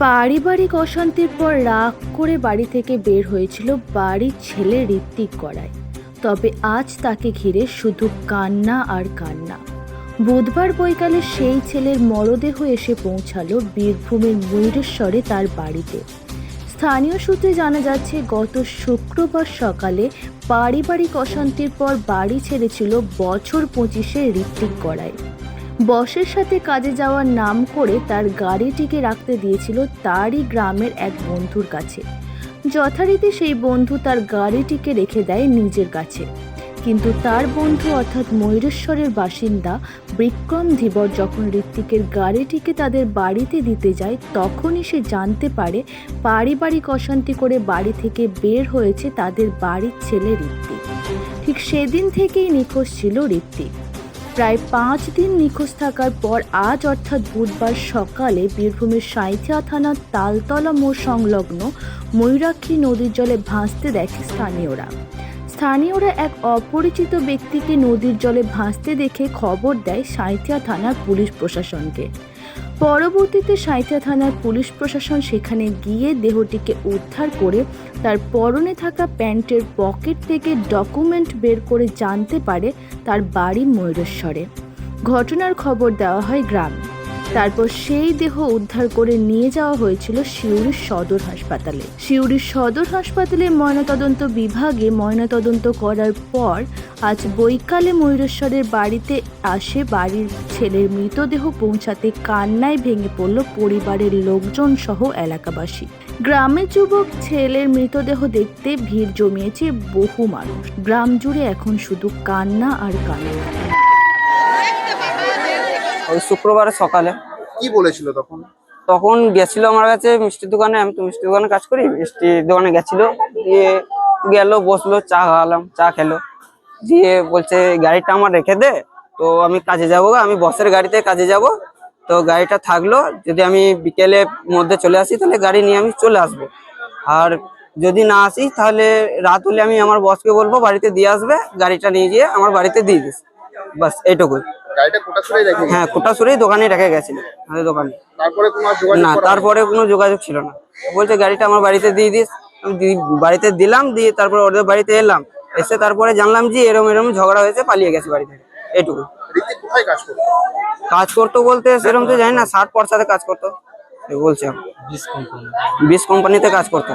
পারিবারিক অশান্তির পর রাগ করে বাড়ি থেকে বের হয়েছিল বাড়ির ছেলে ঋত্বিক করায় তবে আজ তাকে ঘিরে শুধু কান্না আর কান্না। বুধবার বৈকালে সেই ছেলের মরদেহ এসে পৌঁছালো বীরভূমের ময়ূরেশ্বরে তার বাড়িতে। স্থানীয় সূত্রে জানা যাচ্ছে, গত শুক্রবার সকালে পারিবারিক অশান্তির পর বাড়ি ছেড়েছিল বছর পঁচিশে ঋত্বিক করায় বসের সাথে কাজে যাওয়ার নাম করে তার গাড়িটিকে রাখতে দিয়েছিল তারই গ্রামের এক বন্ধুর কাছে। যথারীতি সেই বন্ধু তার গাড়িটিকে রেখে দেয় নিজের কাছে। কিন্তু তার বন্ধু অর্থাৎ ময়ূরেশ্বরের বাসিন্দা বিক্রম ধীবর যখন ঋত্বিকের গাড়িটিকে তাদের বাড়িতে দিতে যায়, তখনই সে জানতে পারে পারিবারিক অশান্তি করে বাড়ি থেকে বের হয়েছে তাদের বাড়ির ছেলে ঋত্বিক। ঠিক সেদিন থেকেই নিখোঁজ ছিল ঋত্বিক। প্রায় পাঁচ দিন নিখোঁজ থাকার পর আজ অর্থাৎ বুধবার সকালে বীরভূমের সাঁইথিয়া থানার তালতলা মোড় সংলগ্ন ময়ূরাক্ষী নদীর জলে ভাসতে দেখে স্থানীয়রা। স্থানীয়রা এক অপরিচিত ব্যক্তিকে নদীর জলে ভাসতে দেখে খবর দেয় সাঁইথিয়া থানার পুলিশ প্রশাসনকে। পরবর্তীতে সাঁইথিয়া থানার পুলিশ প্রশাসন সেখানে গিয়ে দেহটিকে উদ্ধার করে তার পরনে থাকা প্যান্টের পকেট থেকে ডকুমেন্ট বের করে জানতে পারে তার বাড়ি ময়ূরেশ্বরে। ঘটনার খবর দেওয়া হয় গ্রামে। তারপর সেই দেহ উদ্ধার করে নিয়ে যাওয়া হয়েছিল সিউড়ির সদর হাসপাতালে। সিউড়ির সদর হাসপাতালে ময়নাতদন্ত বিভাগে ময়নাতদন্ত করার পর আজ বৈকালে ময়ূরেশ্বরের বাড়িতে আসে বাড়ির ছেলের মৃতদেহ পৌঁছাতে কান্নায় ভেঙে পড়ল পরিবারের লোকজন সহ এলাকাবাসী। গ্রামের যুবক ছেলের মৃতদেহ দেখতে ভিড় জমিয়েছে বহু মানুষ। গ্রাম জুড়ে এখন শুধু কান্না আর কান্না। ওই শুক্রবার সকালে। কি বলেছিল তখন? তখন গেছিল আমার কাছে মিষ্টির দোকানে আমি তো মিষ্টির দোকানে কাজ করি মিষ্টির দোকানে গেছিল দিয়ে গেল বসল চা খাওয়ালাম চা খেলো। দিয়ে বলছে গাড়িটা আমার রেখে দে তো আমি কাজে যাব আমি বসের গাড়িতে কাজে যাব। তো গাড়িটা থাকল যদি আমি বিকেলের মধ্যে চলে আসি তাহলে গাড়ি নিয়ে আমি চলে আসব। আর যদি না আসি তাহলে রাত হলে আমি আমার বসকে বলব বাড়িতে দিয়ে আসবে গাড়িটা নিয়ে গিয়ে আমার বাড়িতে দিয়ে দিস। বাস এইটুকুই। হ্যাঁ কোটাসুরেই দোকানে রেখে গেছিল আমাদের দোকানে। তারপরে কোনো যোগাযোগ না তারপরে কোনো যোগাযোগ ছিল না। বলছে গাড়িটা আমার বাড়িতে দিয়ে দিস। আমি বাড়িতে দিলাম দিয়ে তারপরে ওদের বাড়িতে এলাম। এসে তারপরে জানলাম যে এরম এরম ঝগড়া হয়েছে পালিয়ে গেছে বাড়ি থেকে। এইটুকু। কাজ করতো? বলতে সেরকম তো জানি না ষাট পর সাথে কাজ করতো। বলছে। বিশ কোম্পানিতে কাজ করতো।